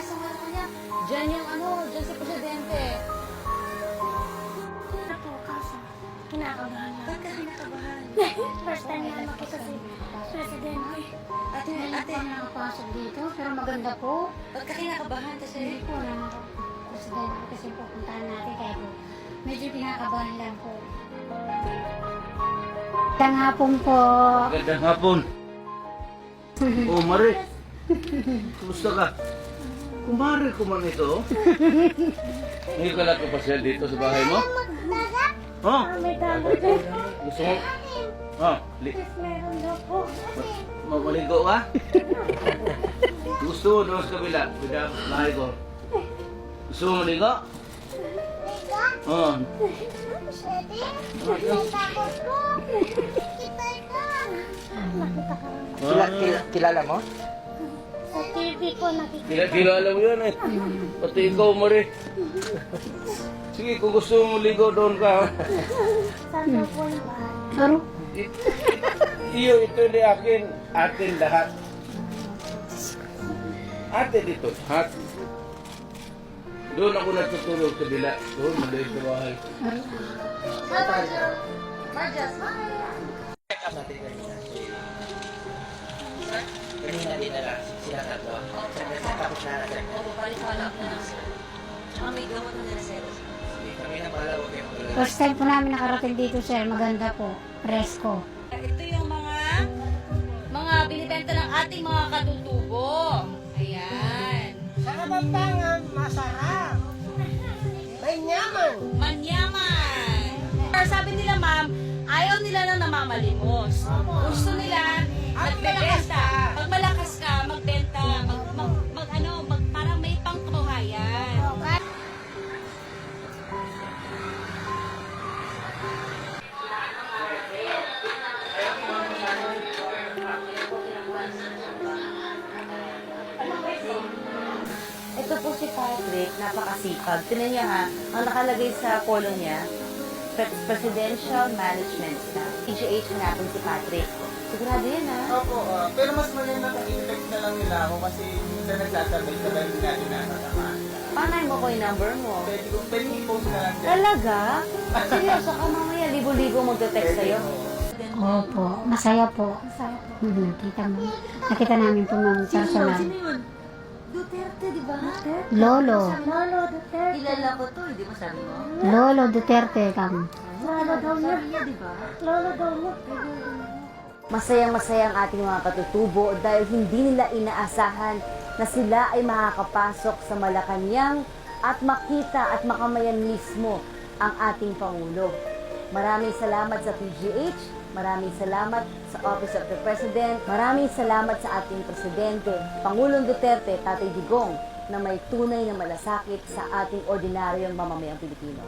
sa ano niya. Diyan yung ano, diyan si Presidente. Po, kaso, kinakabahan na. Ba't ka kinakabahan? First time nila makita si Presidente. Ate, Hindi ate, po nakapasok dito, pero maganda po. ba't ka kinakabahan kasi? Hindi po na Presidente kasi pupuntahan natin po. Medyo kinakabahan lang po. Magandang hapon po. Magandang hapon. Oh, Mari. Kumusta ka? Kumari ko man ito. Ngayon ka lang kapasyal dito sa bahay mo? Oh, May dagat po. gusto mo? Oh, li Meron daw po. ma- maligo ka? Gusto mo doon sa kabila? Pwede bahay ko. Gusto mo maligo? Ah. kila, kilala mo? TV po nakita. Kila kilala mo yan eh. Pati ikaw, Mari. Sige, kung gusto mo maligo doon ka. Saan daw po yung bahay? Iyo, ito ni akin. Atin lahat. Atin dito. Lahat. Doon ako natutulog sa bila. Doon, maliit sa bahay. Marja, smile. Tapos na na-check. Oo, balik-balik na. Tsaka may gamot na nila sir. Hindi kami na pala, huwag kayo magulala. first time po namin nakarating dito, sir. Maganda po. Presko. Ito yung mga mga binibenta ng ating mga katutubo. Ayan. Sa Kapampangan, masarap. May nyaman. Manyaman. Pero sabi nila, ma'am, ayaw nila na namamalimos. Gusto nila, magbebenta. Po si Patrick, napakasipag. Tinan niya ha, ang nakalagay sa polo niya, Pre- Presidential Management Staff. PGH hanapin si Patrick. Sigurado yan ha. Opo, ah, pero mas maganda kung i-text na lang nila ako kasi minsan nagsasabay-sabay din natin nakasama. Panay mo ko yung number mo. Pwede ko, pwede i-post na lang dyan. Talaga? Seryoso ka mamaya, libo-libo magte-text sa'yo. Opo. Masaya po. Masaya po. Hmm, nakita mo. Nakita namin po ng personal. yun? Duterte, di ba? Lolo. Lolo Duterte. Kilala ko to, hindi mo sabi mo? Lolo Duterte kami. Lolo daw niya. niya, di ba? Lolo daw mo. Masayang-masaya ang ating mga katutubo dahil hindi nila inaasahan na sila ay makakapasok sa Malacanang at makita at makamayan mismo ang ating Pangulo. Maraming salamat sa PGH, maraming salamat sa Office of the President, maraming salamat sa ating Presidente, Pangulong Duterte, Tatay Digong, na may tunay na malasakit sa ating ordinaryong mamamayang Pilipino.